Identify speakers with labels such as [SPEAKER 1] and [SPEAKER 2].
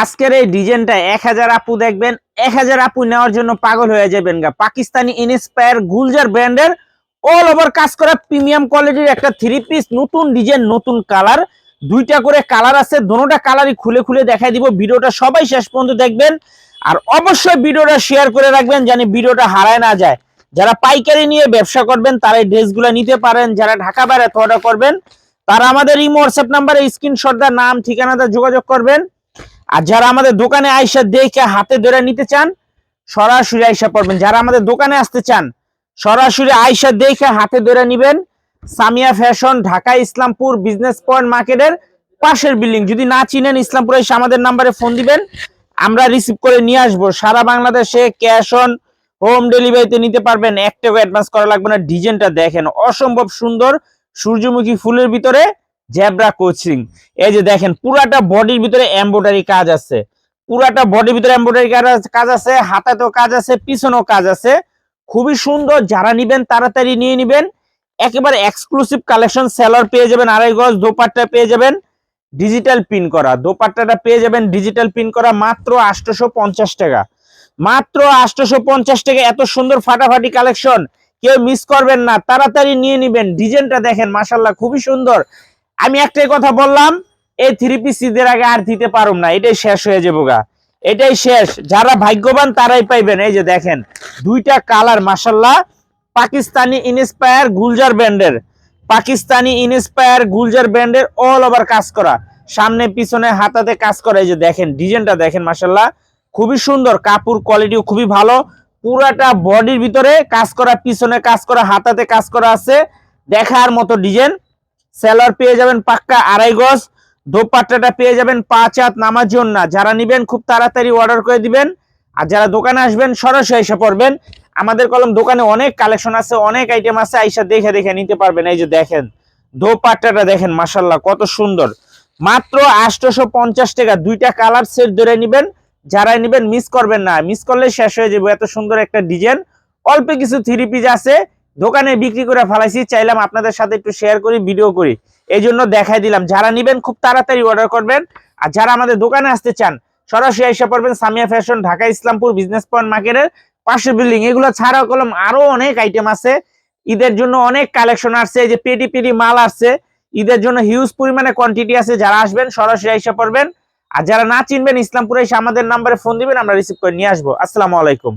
[SPEAKER 1] আজকের এই ডিজাইনটা এক হাজার আপু দেখবেন, এক হাজার আপু নেওয়ার জন্য পাগল হয়ে যাবেন গা। পাকিস্তানি ইনস্পায়ার গুলজার ব্র্যান্ডের অল ওভার কাজ করা প্রিমিয়াম কোয়ালিটির একটা থ্রি পিস নতুন ডিজাইন নতুন কালার দুইটা করে কালার আছে, দোনোটা কালারই খুলে খুলে দেখাই দিব। ভিডিওটা সবাই শেষ পর্যন্ত দেখবেন। আর অবশ্যই ভিডিওটা শেয়ার করে রাখবেন জানি ভিডিওটা হারায় না যায়। যারা পাইকারি নিয়ে ব্যবসা করবেন, তারা এই ড্রেসগুলো নিতে পারেন। যারা ঢাকা বাইরে অর্ডার করবেন, তারা আমাদের এই হোয়াটসঅ্যাপ নাম্বারে স্ক্রিনশট দা নাম, ঠিকানাটা যোগাযোগ করবেন। আর যারা আমাদের দোকানে আইসা দেখে হাতে ধরে নিতে চান, সরাসরি আইসা পড়বেন। যারা আমাদের দোকানে আসতে চান, সরাসরি আইসা দেখে হাতে ধরে নিবেন Samia fashion, Dhaka Islampur business point মার্কেটের পাশের বিল্ডিং। যদি না চিনেন ইসলামপুরে এসে আমাদের নাম্বারে ফোন দিবেন, আমরা রিসিভ করে নিয়ে আসব। সারা বাংলাদেশে ক্যাশ অন হোম ডেলিভারিতে নিতে পারবেন। এক টাকা অ্যাডভান্স করা লাগবে না। ডিজাইনটা দেখেন, অসম্ভব সুন্দর। সূর্যমুখী ফুলের ভিতরে জেব্রা কোচিং। এই যে দেখেন, পুরাটা বডির ভিতরে এমব্রয়ডারি কাজ আছে। পুরাটা বডির ভিতরে এমব্রয়ডারি কাজ আছে হাতাতেও কাজ আছে, পিছনেও কাজ আছে। খুবই সুন্দর, যারা নিবেন তাড়াতাড়ি নিয়ে নিবেন। একেবারে এক্সক্লুসিভ কালেকশন সেলার পেয়ে যাবেন, আড়াই গজ দোপাট্টা পেয়ে যাবেন। ডিজিটাল পিন করা, দোপাট্টাটা পেয়ে যাবেন ডিজিটাল পিন করা, মাত্র আটশোশো পঞ্চাশ টাকা। মাত্র আটশোশো পঞ্চাশ টাকা, এত সুন্দর ফাটাফাটি কালেকশন কেউ মিস করবেন না, তাড়াতাড়ি নিয়ে নিবেন। ডিজাইনটা দেখেন মাসাল্লাহ খুবই সুন্দর। আমি একটাই কথা বললাম, এই থ্রি পিস ঈদের আগে আর দিতে পারুম না, এটাই শেষ হয়ে যাব গা। এটাই শেষ। যারা ভাগ্যবান তারাই পাইবেন, এই যে দেখেন, দুইটা কালার মাসাল্লাহ পাকিস্তানি ইনস্পায়ার গুলজার ব্র্যান্ডের পাকিস্তানি ইনস্পায়ার গুলজার ব্র্যান্ডের অল ওভার কাজ করা। সামনে, পিছনে, হাতাতে কাজ করা, এই যে দেখেন, ডিজাইনটা দেখেন মাসাল্লাহ খুবই সুন্দর, কাপড় কোয়ালিটিও খুবই ভালো। পুরাটা বডির ভিতরে কাজ করা, পিছনে কাজ করা, হাতাতে কাজ করা আছে। দেখার মতো ডিজাইন। সেলার পেয়ে যাবেন পাক্কা আড়াই গজ। দোপাট্টাটা পেয়ে যাবেন পাঁচ হাত নামার জন্য। যারা নিবেন, খুব তাড়াতাড়ি অর্ডার করে দিবেন। আর যারা দোকানে আসবেন, সরাসরি এসে পড়বেন। আমাদের কলম দোকানে অনেক কালেকশন আছে, অনেক আইটেম আছে। আইসা দেখে দেখে নিতে পারবেন। এই যে দেখেন, দোপাট্টাটা দেখেন মাসাল্লাহ কত সুন্দর। মাত্র আটশোশো পঞ্চাশ টাকা। দুইটা কালার সেট ধরে নিবেন। যারা নিবেন মিস করবেন না। মিস করলে শেষ হয়ে যাবে। এত সুন্দর একটা ডিজাইন অল্প কিছু থ্রি পিস আছে। দোকানে বিক্রি করে ফেলাইছি, চাইলাম আপনাদের সাথে একটু শেয়ার করি ভিডিও করি। এই জন্য দেখাই দিলাম। যারা নিবেন, খুব তাড়াতাড়ি অর্ডার করবেন। আর যারা আমাদের দোকানে আসতে চান, সরাসরি এসে পড়বেন Samia fashion Dhaka Islampur business point মার্কেটের পাশের বিল্ডিং এগুলো ছাড়াও কলম আরও অনেক আইটেম আছে। ঈদের জন্য অনেক কালেকশন আসছে, এই যে পেটি পেটি মাল আসছে। ঈদের জন্য হিউজ পরিমাণে কোয়ান্টিটি আছে। যারা আসবেন, সরাসরি এসে পড়বেন। আর যারা না চিনবেন, ইসলামপুরে এসে আমাদের নাম্বারে ফোন দিবেন, আমরা রিসিভ করে নিয়ে আসব। আসসালামু আলাইকুম।